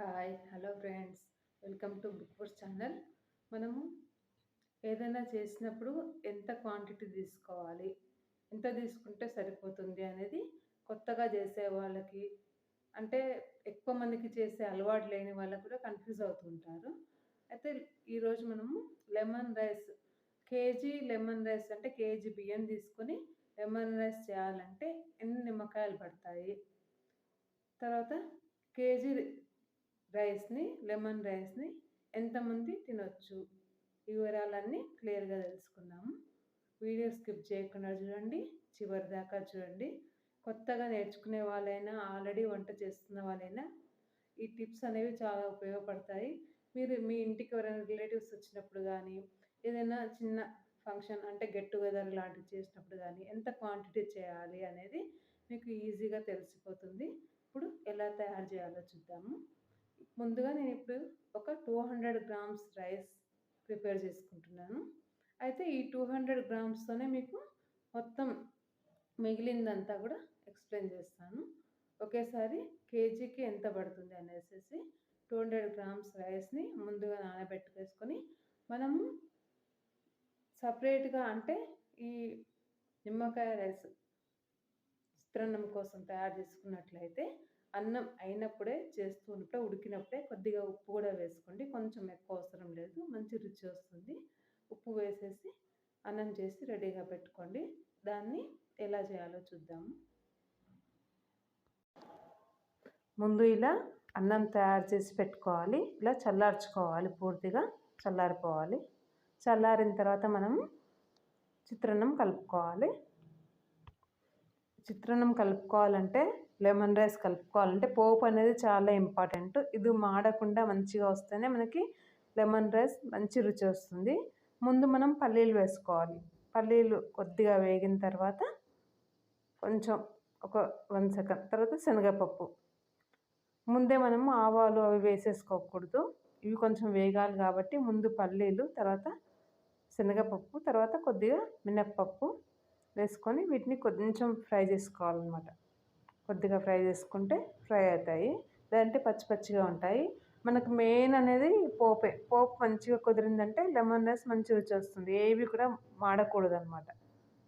Hi hello friends welcome to book books channel మనము ఏదైనా చేసినప్పుడు ఎంత క్వాంటిటీ తీసుకోవాలి? ఎంత తీసుకుంటే సరిపోతుంది అనేది కొత్తగా చేసే వాళ్ళకి అంటే ఎక్కువ మందికి చేసే అలవాటు లేని వాళ్ళకు కూడా కన్ఫ్యూజ్ అవుతుంటారు అయితే ఈరోజు మనము lemon rice KG lemon rice అంటే కేజీ బియ్యం తీసుకొని లెమన్ రైస్ చేయాలంటే ఎన్ని నిమ్మకాయలు పడతాయి? తర్వాత కేజీ రైస్ని లెమన్ రైస్ని ఎంతమంది తినొచ్చు? ఈ వివరాలన్నీ క్లియర్గా తెలుసుకున్నాము వీడియో స్కిప్ చేయకుండా చూడండి. చివరి దాకా చూడండి. కొత్తగా నేర్చుకునే వాళ్ళైనా ఆల్రెడీ వంట చేస్తున్న వాళ్ళైనా ఈ టిప్స్ అనేవి చాలా ఉపయోగపడతాయి. మీరు మీ ఇంటికి ఎవరైనా రిలేటివ్స్ వచ్చినప్పుడు కానీ ఏదైనా చిన్న ఫంక్షన్ అంటే గెట్ టుగెదర్ లాంటివి చేసినప్పుడు కానీ ఎంత క్వాంటిటీ చేయాలి అనేది మీకు ఈజీగా తెలిసిపోతుంది. ఇప్పుడు ఎలా తయారు చేయాలో చూద్దాము. ముందుగా నేను ఇప్పుడు ఒక two hundred grams rice prepare చేసుకుంటున్నాను. అయితే ఈ టూ హండ్రెడ్ గ్రామ్స్తోనే మీకు మొత్తం మిగిలిందంతా కూడా ఎక్స్ప్లెయిన్ చేస్తాను. ఒకేసారి కేజీకి ఎంత పడుతుంది అనేసి టూ హండ్రెడ్ గ్రామ్స్ రైస్ని ముందుగా నానబెట్టుకేసుకొని మనము సపరేట్గా అంటే ఈ నిమ్మకాయ రైస్ చిత్రాన్నం కోసం తయారు చేసుకున్నట్లయితే అన్నం అయినప్పుడే చేస్తూ ఉన్నప్పుడే ఉడికినప్పుడే కొద్దిగా ఉప్పు కూడా వేసుకోండి. కొంచెం ఎక్కువ అవసరం లేదు. మంచి రుచి వస్తుంది. ఉప్పు వేసేసి అన్నం చేసి రెడీగా పెట్టుకోండి. దాన్ని ఎలా చేయాలో చూద్దాము ముందు ఇలా అన్నం తయారు చేసి పెట్టుకోవాలి. ఇలా చల్లార్చుకోవాలి పూర్తిగా. చల్లారిపోవాలి. చల్లారిన తర్వాత మనం చిత్రాన్నం కలుపుకోవాలి. చిత్రాన్నం కలుపుకోవాలంటే లెమన్ రైస్ కలుపుకోవాలంటే పోపు అనేది చాలా ఇంపార్టెంట్. ఇది మాడకుండా మంచిగా వస్తేనే మనకి లెమన్ రైస్ మంచి రుచి వస్తుంది. ముందు మనం పల్లీలు వేసుకోవాలి. పల్లీలు కొద్దిగా వేగిన తర్వాత కొంచెం ఒక వన్ సెకండ్ తర్వాత శనగపప్పు. ముందే మనం ఆవాలు అవి వేసేసుకోకూడదు. ఇవి కొంచెం వేగాలి కాబట్టి ముందు పల్లీలు తర్వాత శనగపప్పు తర్వాత కొద్దిగా మినప్పప్పు వేసుకొని వీటిని కొంచెం ఫ్రై చేసుకోవాలన్నమాట. కొద్దిగా ఫ్రై చేసుకుంటే ఫ్రై అవుతాయి. లేదంటే పచ్చి పచ్చిగా ఉంటాయి. మనకు మెయిన్ అనేది పోపే పోపు మంచిగా కుదిరిందంటే లెమన్ రైస్ మంచి రుచి వస్తుంది. ఏవి కూడా మాడకూడదు అనమాట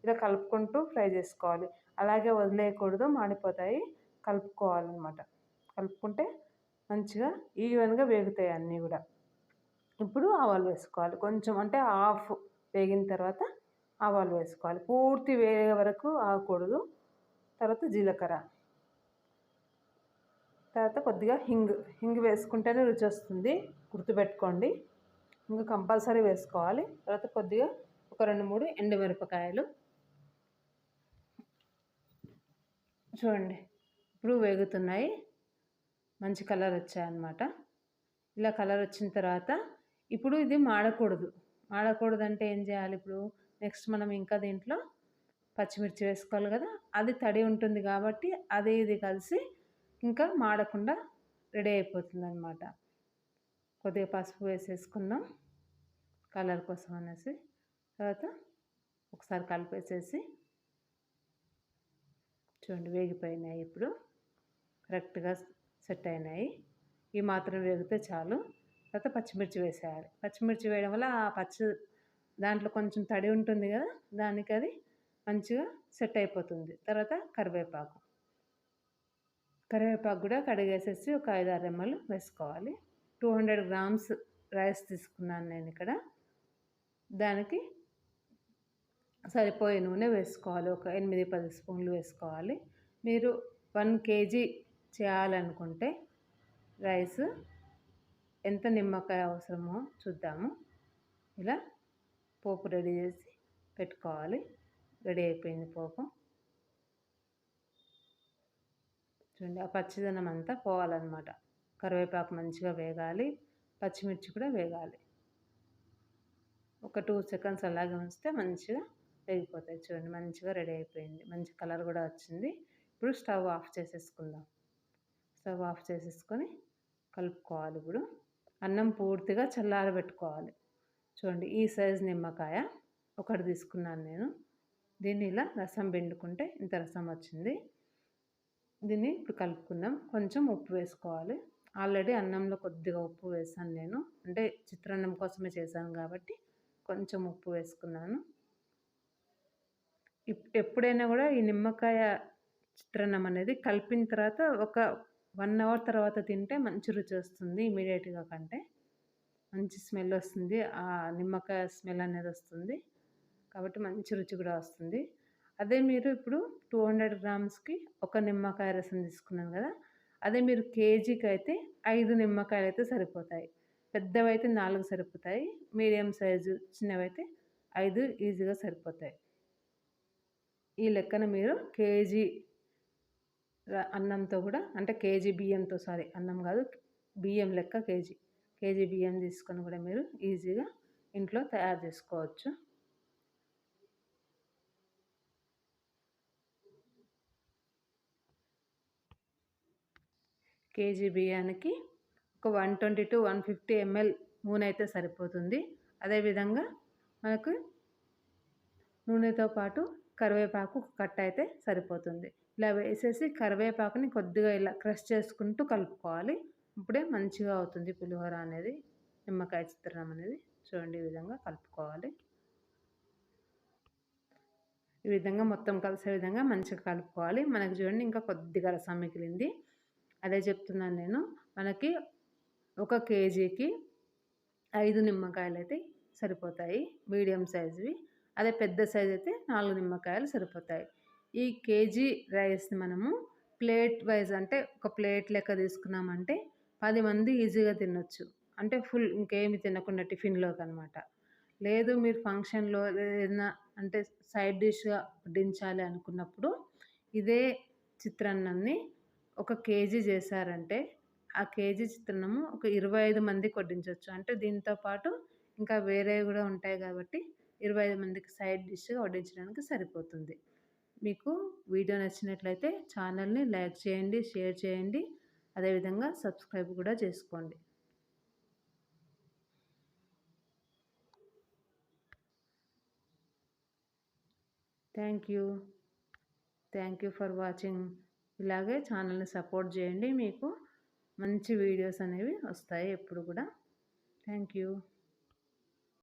ఇలా కలుపుకుంటూ ఫ్రై చేసుకోవాలి. అలాగే వదిలేయకూడదు మాడిపోతాయి. కలుపుకోవాలన్నమాట కలుపుకుంటే మంచిగా ఈవెన్గా వేగుతాయి అన్నీ కూడా. ఇప్పుడు ఆవాలు వేసుకోవాలి. కొంచెం అంటే హాఫ్ వేగిన తర్వాత ఆవాలు వేసుకోవాలి. పూర్తి వేగే వరకు ఆగకూడదు. తర్వాత జీలకర్ర. తర్వాత కొద్దిగా హింగ్ హింగ్ వేసుకుంటేనే రుచి వస్తుంది గుర్తుపెట్టుకోండి. ఇంకా కంపల్సరీ వేసుకోవాలి. తర్వాత కొద్దిగా ఒక రెండు మూడు ఎండుమిరపకాయలు. చూడండి ఇప్పుడు వేగుతున్నాయి. మంచి కలర్ వచ్చాయన్నమాట. ఇలా కలర్ వచ్చిన తర్వాత ఇప్పుడు ఇది మాడకూడదు. మాడకూడదు అంటే ఏం చేయాలి ఇప్పుడు? నెక్స్ట్ మనం ఇంకా దీంట్లో పచ్చిమిర్చి వేసుకోవాలి కదా? అది తడి ఉంటుంది కాబట్టి అది ఇది కలిసి ఇంకా మాడకుండా రెడీ అయిపోతుంది అనమాట కొద్దిగా పసుపు వేసేసుకుందాం కలర్ కోసం అనేసి. తర్వాత ఒకసారి కలిపేసేసి చూడండి వేగిపోయినాయి ఇప్పుడు. కరెక్ట్గా సెట్ అయినాయి. ఈ మాత్రం వేగితే చాలు. తర్వాత పచ్చిమిర్చి వేసేయాలి. పచ్చిమిర్చి వేయడం వల్ల ఆ పచ్చి దాంట్లో కొంచెం తడి ఉంటుంది కదా దానికి అది మంచిగా సెట్ అయిపోతుంది. తర్వాత కరివేపాకు. కరివేపాకు కూడా కడిగేసేసి ఒక ఐదు ఆరు రెమ్మలు వేసుకోవాలి. టూ హండ్రెడ్ గ్రామ్స్ రైస్ తీసుకున్నాను నేను ఇక్కడ. దానికి సరిపోయే నూనె వేసుకోవాలి. ఒక ఎనిమిది పది స్పూన్లు వేసుకోవాలి. మీరు వన్ కేజీ చేయాలనుకుంటే రైస్ ఎంత నిమ్మకాయ అవసరమో చూద్దాము. ఇలా పోపు రెడీ చేసి పెట్టుకోవాలి. రెడీ అయిపోయింది పోపు. చూడండి ఆ పచ్చిదనం అంతా పోవాలన్నమాట. కరివేపాకు మంచిగా వేగాలి. పచ్చిమిర్చి కూడా వేగాలి. ఒక టూ సెకండ్స్ అలాగే ఉంచితే మంచిగా వేగిపోతాయి. చూడండి మంచిగా రెడీ అయిపోయింది. మంచి కలర్ కూడా వచ్చింది. ఇప్పుడు స్టవ్ ఆఫ్ చేసేసుకుందాం. స్టవ్ ఆఫ్ చేసేసుకొని కలుపుకోవాలి ఇప్పుడు. అన్నం పూర్తిగా చల్లారబెట్టుకోవాలి. చూడండి ఈ సైజ్ నిమ్మకాయ ఒకటి తీసుకున్నాను నేను. దీన్ని ఇలా రసం పిండుకుంటే ఇంత రసం వచ్చింది. దీన్ని ఇప్పుడు కలుపుకుందాం. కొంచెం ఉప్పు వేసుకోవాలి. ఆల్రెడీ అన్నంలో కొద్దిగా ఉప్పు వేసాను నేను. అంటే చిత్రాన్నం కోసమే చేశాను కాబట్టి కొంచెం ఉప్పు వేసుకున్నాను. ఎప్పుడైనా కూడా ఈ నిమ్మకాయ చిత్రాన్నం అనేది కలిపిన తర్వాత ఒక వన్ అవర్ తర్వాత తింటే మంచి రుచి వస్తుంది ఇమీడియట్గా కంటే. మంచి స్మెల్ వస్తుంది. ఆ నిమ్మకాయ స్మెల్ అనేది వస్తుంది. కాబట్టి మంచి రుచి కూడా వస్తుంది. అదే మీరు ఇప్పుడు టూ హండ్రెడ్ గ్రామ్స్కి ఒక నిమ్మకాయ రసం తీసుకున్నాను కదా అదే మీరు కేజీకి అయితే ఐదు నిమ్మకాయలు అయితే సరిపోతాయి. పెద్దవి అయితే నాలుగు సరిపోతాయి మీడియం సైజు చిన్నవైతే ఐదు ఈజీగా సరిపోతాయి. ఈ లెక్కన మీరు కేజీ అన్నంతో కూడా అంటే కేజీ బియ్యంతో సారీ అన్నం కాదు బియ్యం లెక్క కేజీ కేజీ బియ్యం తీసుకొని కూడా మీరు ఈజీగా ఇంట్లో తయారు చేసుకోవచ్చు. కేజీ బియ్యానికి ఒక one twenty to one fifty ML నూనె అయితే సరిపోతుంది. అదేవిధంగా మనకు నూనెతో పాటు కరివేపాకు కట్ట అయితే సరిపోతుంది. ఇలా వేసేసి కరివేపాకుని కొద్దిగా ఇలా క్రష్ చేసుకుంటూ కలుపుకోవాలి. ఇప్పుడే మంచిగా అవుతుంది పులిహోర అనేది. నిమ్మకాయ చిత్రం అనేది చూడండి ఈ విధంగా కలుపుకోవాలి. ఈ విధంగా మొత్తం కలిసే విధంగా మంచిగా కలుపుకోవాలి. మనకు చూడండి ఇంకా కొద్దిగా రసం మిగిలింది. అదే చెప్తున్నాను నేను. మనకి ఒక కేజీకి ఐదు నిమ్మకాయలు అయితే సరిపోతాయి మీడియం సైజువి. అదే పెద్ద సైజ్ అయితే నాలుగు నిమ్మకాయలు సరిపోతాయి. ఈ కేజీ రైస్ని మనము ప్లేట్ వైజ్ అంటే ఒక ప్లేట్ లెక్క తీసుకున్నామంటే పది మంది ఈజీగా తినొచ్చు. అంటే ఫుల్ ఇంకేమి తినకుండా టిఫిన్లోకి అనమాట లేదు మీరు ఫంక్షన్లో ఏదైనా అంటే సైడ్ డిష్గా వడ్డించాలి అనుకున్నప్పుడు ఇదే చిత్రాన్నాన్ని ఒక కేజీ చేశారంటే ఆ కేజీ చిత్రాన్నము ఒక ఇరవై ఐదు మందికి వడ్డించవచ్చు అంటే దీంతో పాటు ఇంకా వేరే కూడా ఉంటాయి కాబట్టి ఇరవై ఐదు మందికి సైడ్ డిష్గా వడ్డించడానికి సరిపోతుంది. మీకు వీడియో నచ్చినట్లయితే ఛానల్ని లైక్ చేయండి షేర్ చేయండి. అదేవిధంగా సబ్స్క్రైబ్ కూడా చేసుకోండి. Thank you. Thank you for watching. ఇలాగే ఛానల్ని సపోర్ట్ చేయండి. మీకు మంచి వీడియోస్ అనేవి వస్తాయి ఎప్పుడు కూడా. Thank you.